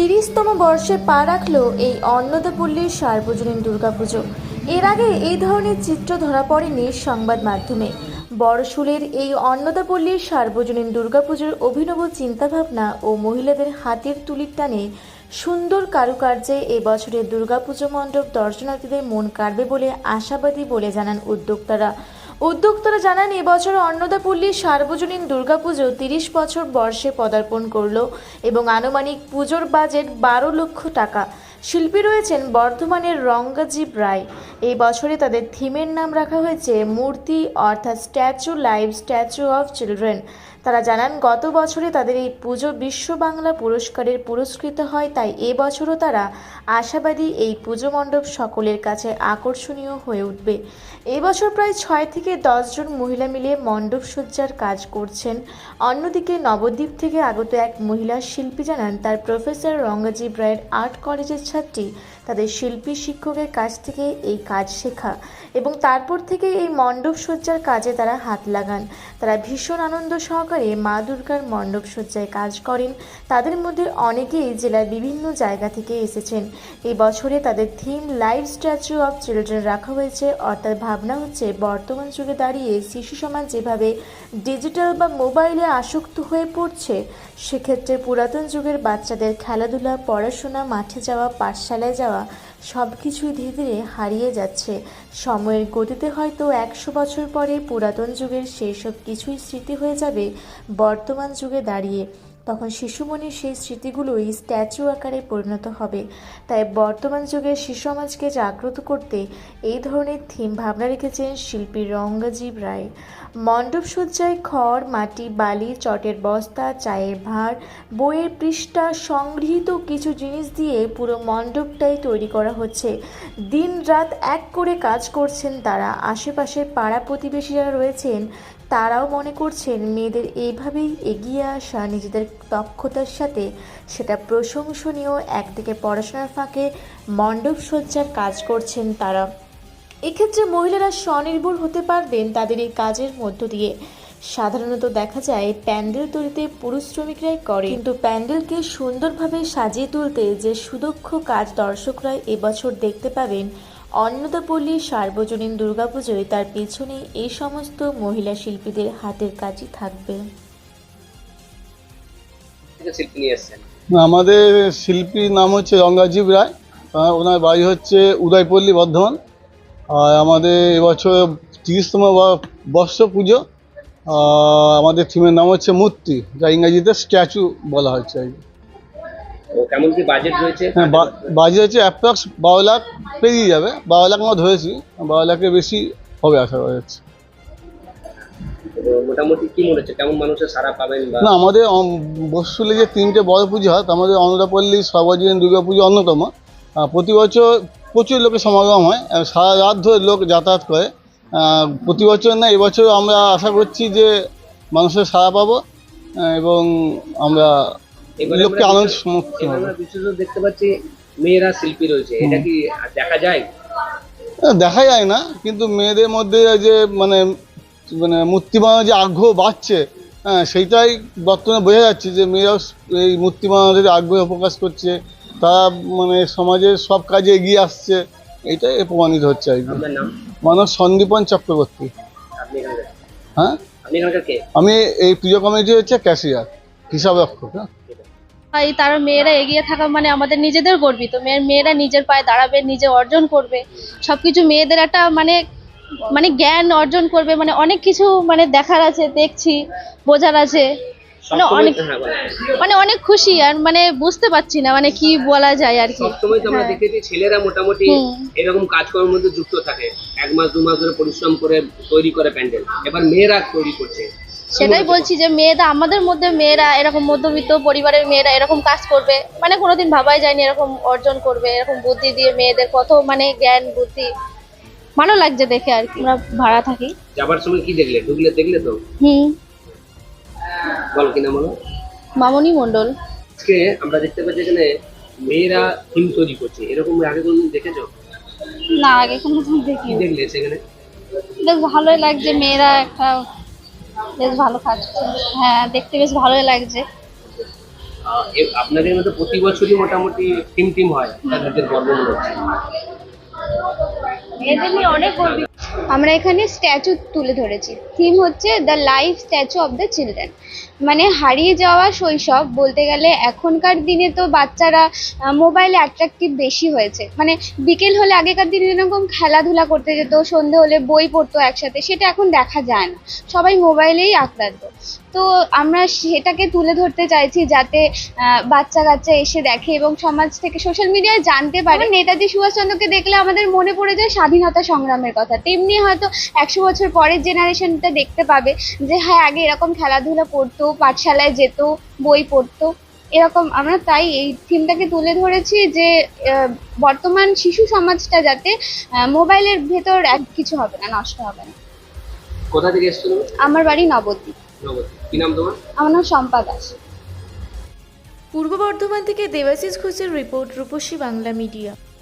তিরিশতম বর্ষে পা রাখল এই অন্নদাপল্লীর সার্বজনীন দুর্গাপুজো। এর আগে এই ধরনের চিত্র ধরা পড়েনি সংবাদ মাধ্যমে। বড়শুলের এই অন্নদাপল্লীর সার্বজনীন দুর্গাপুজোর অভিনব চিন্তাভাবনা ও মহিলাদের হাতের তুলির টানে সুন্দর কারুকার্যে এবছরের দুর্গাপুজো মণ্ডপ দর্শনার্থীদের মন কাড়বে বলে আশাবাদী বলে জানান উদ্যোক্তারা। উদ্যোক্তারা জানান, এবছর অন্নদাপল্লীর সার্বজনীন দুর্গাপুজো তিরিশ বছর বর্ষে পদার্পণ করল এবং আনুমানিক পুজোর বাজেট বারো লক্ষ টাকা। শিল্পী রয়েছেন বর্ধমানের রঙ্গাজীব রায়। এই বছরে তাদের থিমের নাম রাখা হয়েছে মূর্তি, অর্থাৎ statue live statue of children. তারা জানান, গত বছরে তাদের এই পুজো বিশ্ব বাংলা পুরস্কারের পুরস্কৃত হয়, তাই এবছরও তারা আশাবাদী এই পুজো মণ্ডপ সকলের কাছে আকর্ষণীয় হয়ে উঠবে। এবছর প্রায় ছয় থেকে দশজন মহিলা মিলে মণ্ডপ সজ্জার কাজ করছেন। অন্যদিকে নবদ্বীপ থেকে আগত এক মহিলা শিল্পী জানান, তার প্রফেসর রঙ্গাজীব রায়ের আর্ট কলেজের ছাত্রী তাদের শিল্পী শিক্ষকের কাছ থেকে এই কাজ শেখা এবং তারপর থেকে এই মণ্ডপ সজ্জার কাজে তারা হাত লাগান। তারা ভীষণ আনন্দ সহকারে মা দুর্গার মণ্ডপ সজ্জায় কাজ করেন। তাদের মধ্যে অনেকেই জেলার বিভিন্ন জায়গা থেকে এসেছেন। এই বছরে তাদের theme live statue of children রাখা হয়েছে। অর্থাৎ ভাবনা হচ্ছে বর্তমান যুগে দাঁড়িয়ে শিশু সমাজ যেভাবে ডিজিটাল বা মোবাইলে আসক্ত হয়ে পড়ছে, সেক্ষেত্রে পুরাতন যুগের বাচ্চাদের খেলাধুলা, পড়াশোনা, মাঠে যাওয়া, পাঠশালায় যাওয়া সব কিছুই ধীরে ধীরে হারিয়ে যাচ্ছে। সময়ের গতিতে হয়তো একশো বছর পরে পুরাতন যুগের সেই সব কিছুই স্মৃতি হয়ে যাবে বর্তমান যুগে দাঁড়িয়ে। তখন শিশুমণির সেই স্মৃতিগুলোই স্ট্যাচু আকারে পরিণত হবে। তাই বর্তমান যুগের শিশু সমাজকে জাগ্রত করতে এই ধরনের থিম ভাবনা রেখেছেন শিল্পী রঙ্গাজীব রায়। মণ্ডপ সজ্জায় খড়, মাটি, বালি, চটের বস্তা, চায়ের ভাঁড়, বইয়ের পৃষ্ঠা সংগৃহীত কিছু জিনিস দিয়ে পুরো মণ্ডপটাই তৈরি করা হচ্ছে। দিন রাত এক করে কাজ করছেন তারা। আশেপাশের পাড়া প্রতিবেশী যারা রয়েছেন, তারাও মনে করছেন মেয়েদের এইভাবেই এগিয়ে আসা নিজেদের দক্ষতার সাথে সেটা প্রশংসনীয়। একদিকে পড়াশোনার ফাঁকে মণ্ডপ সজ্জার কাজ করছেন তারা। এক্ষেত্রে মহিলারা স্বনির্ভর হতে পারবেন তাদের এই কাজের মধ্য দিয়ে। সাধারণত দেখা যায়, প্যান্ডেল তৈরিতে পুরুষ শ্রমিকরাই করে। কিন্তু প্যান্ডেলকে সুন্দরভাবে সাজিয়ে তুলতে যে সুদক্ষ কাজ দর্শকরা এবছর দেখতে পাবেন, অন্নদাপল্লী সার্বজনীন দুর্গাপুজোয় তার পেছনে এই সমস্ত মহিলা শিল্পীদের হাতের কাজই থাকবে। থেকে শিল্পী নিয়ে এসছেন? আমাদের শিল্পীর নাম হচ্ছে রঙ্গাজীব রায় ওনার বাড়ি হচ্ছে উদয়পল্লী বর্ধমান আর আমাদের এবছর তিরিশতম বর্ষ পুজো আমাদের থিমের নাম হচ্ছে মূর্তি যা ইংরাজিতে স্ট্যাচু বলা হচ্ছে আর কি। কেমন কি বাজেট রয়েছে? হ্যাঁ বা- বাজে হচ্ছে অ্যাপ্রক্স বারো লাখ পেরিয়ে যাবে বারো লাখ আমরা ধরেছি বারো লাখের বেশি হবে আশা করা যাচ্ছে। মোটামুটি কি মনে হচ্ছে? কেমন মানুষের সারা পাবেন না আমাদের বসুলে যে তিনটে বড় পুজো হয় তার মধ্যে অন্নদাপল্লী সর্বজনীন দুর্গা পুজো অন্যতম প্রতি বছর প্রচুর লোকের সমাগম হয় সারা রাত ধরে লোক যাতায়াত করে। প্রতি বছর না এবছর আমরা আশা করছি যে মানুষের সাড়া পাবো এবং আমরা লোককে আনন্দ মুক্ত বিশেষত দেখতে পাচ্ছি মেয়েরা শিল্পী রয়েছে এটা কি দেখা যায়? দেখা যায় না কিন্তু মেয়েদের মধ্যে যে মানে মানে মূর্তি বানানোর যে আগ্রহ বাড়ছে হ্যাঁ সেইটাই বর্তমানে বোঝা যাচ্ছে যে মেয়েরাও এই মূর্তি বানানোর যে আগ্রহ প্রকাশ করছে তারা মানে সমাজের সব কাজে এগিয়ে আসছে এইটাই প্রমাণিত হচ্ছে আর কি। মানুষ সন্দীপন চক্রবর্তী। হ্যাঁ? আমি এই পুজো কমিটি হচ্ছে ক্যাশিয়ার হিসাব রক্ষক হ্যাঁ। তাই তার মেয়েরা এগিয়ে থাকা মানে আমাদের নিজেদের গর্বিত। মেয়ের মেয়েরা নিজের পায়ে দাঁড়াবে নিজে অর্জন করবে। সবকিছু মেয়েদের একটা মানে মানে জ্ঞান অর্জন করবে মানে অনেক কিছু মানে দেখার আছে দেখছি বোঝার আছে। মানে অনেক হ্যাঁ, মানে অনেক খুশি আর মানে বুঝতে পারছি না মানে কি বলা যায় আর কি। সবসময় তো আমরা হ্যাঁ। দেখেছি ছেলেরা মোটামুটি। এরকম কাজকর্মের মধ্যে যুক্ত থাকে। এক মাস দু মাস ধরে পরিশ্রম করে তৈরি করে প্যান্ডেল। এবার মেয়েরা তৈরি করছে। সেটাই বলছি যে মেয়েরা আমাদের মধ্যে মেয়েরা এরকম মধ্যবিত্ত পরিবারের মেয়েরা এরকম কাজ করবে। মানে কোনোদিন ভাবাই যায়নি এরকম অর্জন করবে এরকম বুদ্ধি দিয়ে মেয়েদের কত মানে জ্ঞান বুদ্ধি। ভালো লাগছে দেখে আর কি। আমরা ভাড়া থাকি। যাবার সময় কি দেখলে? ঢুকলে দেখলে তো? হুম। বলো কি নাম বলো মামনি মণ্ডল। আজকে আমরা দেখতে পাচ্ছি এখানে মেয়েরা থিম তৈরি করছে। এরকম আগে কোনদিন দেখেছ? না আগে কোনো দেখি দেখলে সেখানে বেশ ভালোই লাগছে মেয়েরা একটা বেশ ভালো কাজ করছে। হ্যাঁ দেখতে বেশ ভালোই লাগছে। আপনাদের মতো প্রতি বছরই মোটামুটি টিম টিম হয়। তাদের গর্ব হচ্ছে। আমরা এখানে স্ট্যাচু তুলে ধরেছি। থিম হচ্ছে the life statue of the children. মানে হারিয়ে যাওয়া শৈশব বলতে গেলে এখনকার দিনে তো বাচ্চারা মোবাইলে অ্যাট্রাকটিভ বেশি হয়েছে। মানে বিকেল হলে আগেকার দিনে যেরকম খেলাধুলা করতে যেত, সন্ধে হলে বই পড়তো একসাথে, সেটা এখন দেখা যায় না। সবাই মোবাইলেই আক্রান্ত। তো আমরা সেটাকে তুলে ধরতে চাইছি যাতে বাচ্চা কাচ্চা এসে দেখে এবং সমাজ থেকে সোশ্যাল মিডিয়ায় জানতে পারে। নেতাজি সুভাষচন্দ্রকে দেখলে আমাদের মনে পড়ে যায় স্বাধীনতা সংগ্রামের কথা। তেমনি হয়তো একশো বছর পরের জেনারেশনটা দেখতে পাবে যে হ্যাঁ আগে এরকম খেলাধুলা করতো পাঠশালায় যেত বই পড়তো। এরকম আমরা তাই এই থিমটাকে তুলে ধরেছি যে বর্তমান শিশু সমাজটা যাতে মোবাইলের ভেতর এক কিছু হবে না নষ্ট হবে না। কোথা থেকে এসছো তুমি আমার বাড়ি নবদ্বীপ। কি নাম তোমার? আমার নাম শম্পা দাস। পূর্ব বর্ধমান থেকে দেবাশিস ঘোষের রিপোর্ট রূপসী বাংলা মিডিয়া।